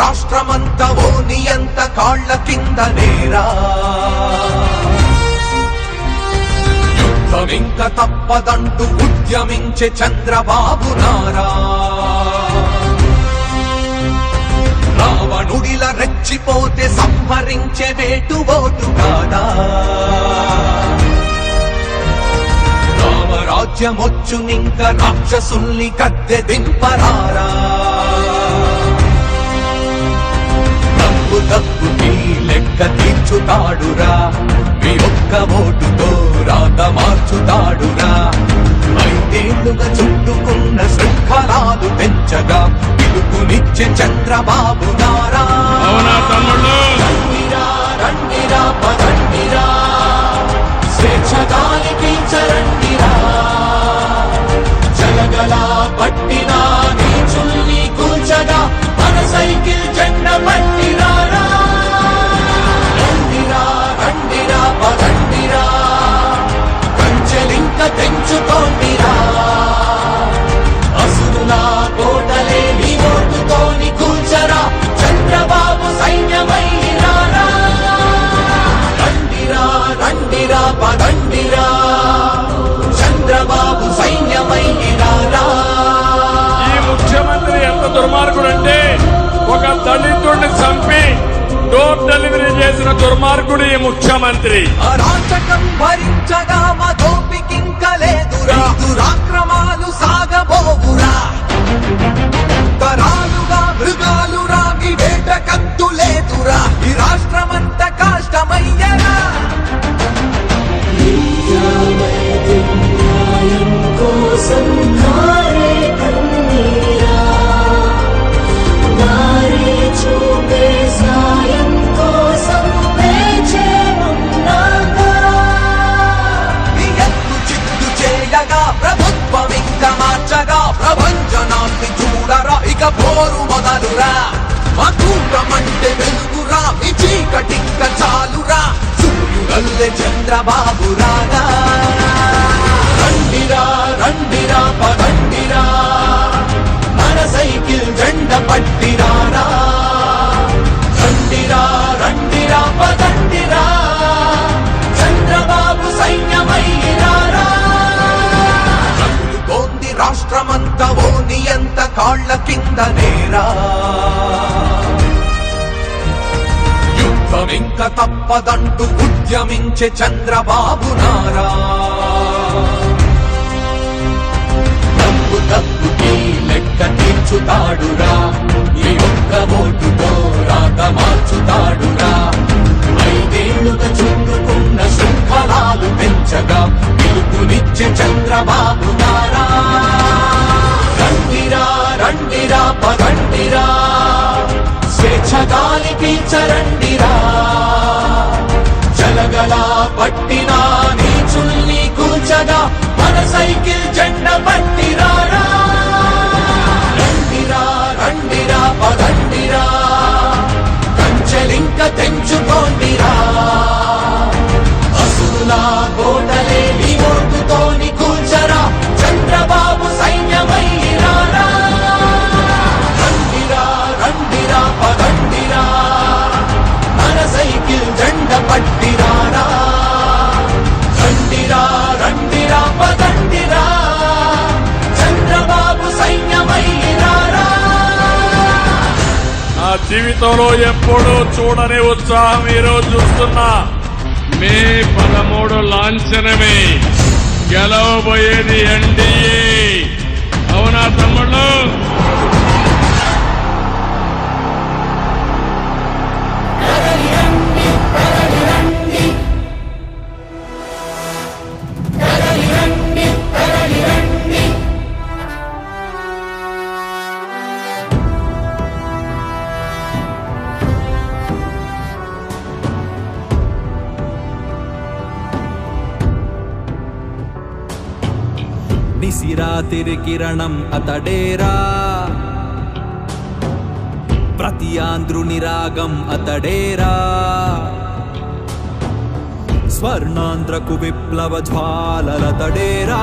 నలుగుతోంది రాష్ట్రమంతా ఓని ఎంత కాళ్ళ కింద నేరా. యుద్ధమింక తప్పదంటూ ఉద్యమించే చంద్రబాబు నారా. రావణుడిల రెచ్చిపోతే సంహరించే వేటు ఓటు కాదా. రామరాజ్యమొచ్చునింక రాక్షసుల్ని కద్దె దింపరారా. తప్పుకి లెక్క తీర్చుతాడురా. మీ ఒక్క ఓటుతో రాత మార్చుతాడురా. ఐదేళ్ళుగా చుట్టుకున్న శృంఖలాలు పెంచగా పిలుపునిచ్చే చంద్రబాబు దుర్మార్గుడు ఈ ముఖ్యమంత్రి. అరాచకం భరించగా మా దోపికింక లేదురా దురాక్రమాలు సాగబోగురా తరాలు పోరు మొదలురా మా కూటమంటే వెలుగురా మీ చీకటింక చాలురా. సూర్యుడల్లే చంద్రబాబు రాగా కాళ్ళ కింద నేరా. యుద్ధమింక తప్పదంటూ ఉద్యమించే చంద్రబాబు నారా. తప్పు తప్పుకి లెక్క తీర్చుతాడురా. ఈ ఒక్క ఓటుతో రాత మార్చుతాడురా. ఐదేళ్ళుగా చుట్టుకున్న శృంఖలాలు పెంచగా పిలుపునిచ్చే చంద్రబాబు నారా. పదండిరా స్వేచ్ఛగాలి పీల్చరండిరా జలగల పట్టిన నీచుల్ని కూల్చగా మన సైకిల్ జెండ పట్టిరా. రండిరా రండిరా పదండిరా. కంచెలింక తెంచుకోండిరా. జీవితంలో ఎప్పుడూ చూడని ఉత్సాహం ఈరోజు చూస్తున్నా. మే పదమూడు లాంఛనమే. గెలవబోయేది ఎన్డీఏ. నిసిరాతిరి కిరణం అతడేరా? ప్రతి ఆంధ్రుని రాగం అతడేరా? స్వర్ణాంధ్రకు విప్లవ జ్వాలలతడేరా?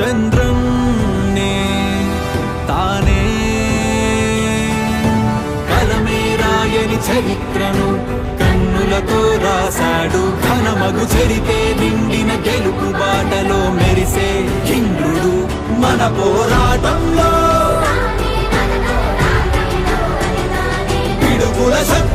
చంద్రం తానే. కలమే రాయని చరిత్రను కన్నులతో రాశాడు. ఘనమగు చరితే నిండిన గెలుపు బాటలో మెరిసే ఇంద్రుడు మన పోరాటంలో. పిడుగుల శబ్దాలై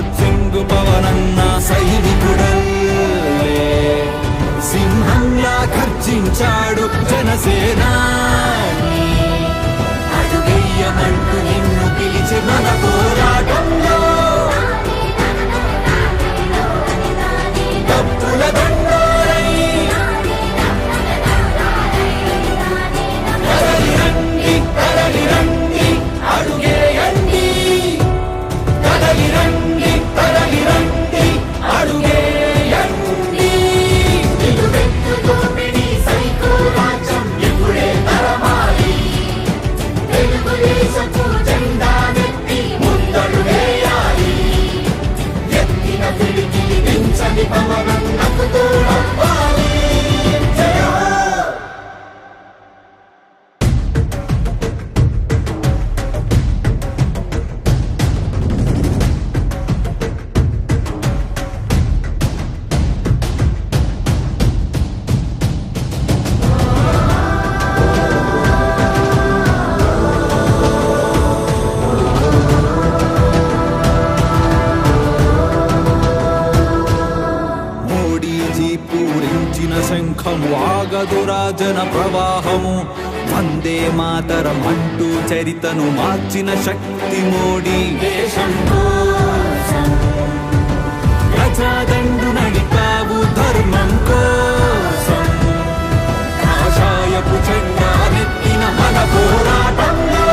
వారసుడు భగత్ సింగ్ పవనన్న సింహంలా ఖర్చించాడు జనసేన. అడుగయ్యమంటూ నిన్ను పిలిచి మన పోరాటంలో శంఖము ప్రవాహము. వందే మాతరం అంటూ చరితను మార్చిన శక్తి మోడీ. దేశం ప్రజాదండు నడిపావు ధర్మం కోసం. కాషాయపు చెండా నెత్తిన మన పోరాటంలో.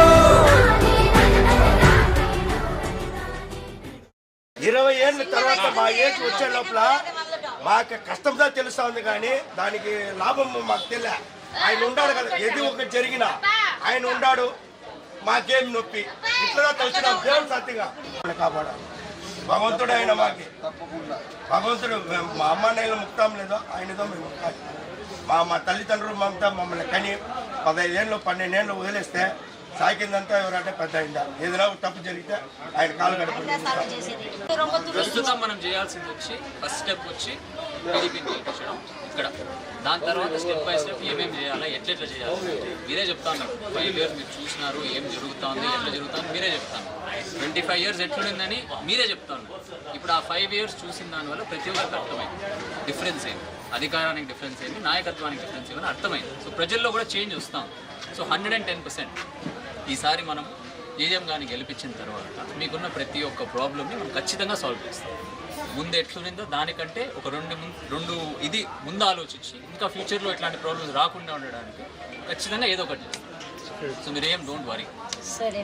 ఇరవై ఏళ్ళ తర్వాత మా ఏజ్ వచ్చే లోపల మాకు కష్టంతో తెలుస్తా ఉంది కానీ దానికి లాభం మాకు తెలియ ఆయన ఉండాడు కదా ఏది ఒకటి జరిగిన. ఆయన ఉండాడు మాకేం నొప్పి. ఇట్లా తెలిసిన దేవుడు సత్యంగా కాపాడాలి. భగవంతుడు ఆయన మాకి. భగవంతుడు మా అమ్మ నేను ముక్తాం లేదో ఆయనతో మేము ముక్తాలి మా మా తల్లిదండ్రులు మమ్మల్ని కని పదహైదేళ్ళు పన్నెండేళ్ళు వదిలేస్తే సాకిందంతా ఎవరంటే పెద్ద అయిందా? ఏదైనా తప్పు జరిగితే ఆయన కాలు గడపండి ప్రస్తుతం మనం చేయాల్సింది వచ్చి ఫస్ట్ స్టెప్ వచ్చి టీడీపీని గెలిపించడం ఇక్కడ దాని తర్వాత స్టెప్ బై స్టెప్ ఏమేమి చేయాలా ఎట్లెట్లా చేయాలి మీరే చెప్తా ఉన్నారు. ఫైవ్ ఇయర్స్ మీరు చూసినారు ఏం జరుగుతుంది ఎట్లా జరుగుతుంది మీరే చెప్తాను ట్వంటీ ఫైవ్ ఇయర్స్ ఎట్లుందని మీరే చెప్తా ఉన్నారు. ఇప్పుడు ఆ ఫైవ్ ఇయర్స్ చూసిన దానివల్ల ప్రతి ఒక్కరికి అర్థమైంది. డిఫరెన్స్ ఏంటి అధికారానికి డిఫరెన్స్ ఏంటి నాయకత్వానికి డిఫరెన్స్ ఏంటి అర్థమైంది. సో ప్రజల్లో కూడా చేంజ్ వస్తాం so hundred and ten percent ఈసారి మనం ఏజెం కానీ గెలిపించిన తర్వాత మీకున్న ప్రతి ఒక్క ప్రాబ్లమ్ని మనం ఖచ్చితంగా సాల్వ్ చేస్తాం. ముందు ఎట్లుందో దానికంటే ఒక రెండు రెండు ఇది ముందు ఆలోచించి ఇంకా ఫ్యూచర్లో ఇట్లాంటి ప్రాబ్లమ్స్ రాకుండా ఉండడానికి ఖచ్చితంగా ఏదో ఒకటి చేస్తాం. సో మీరేం డోంట్ వరీ సరే.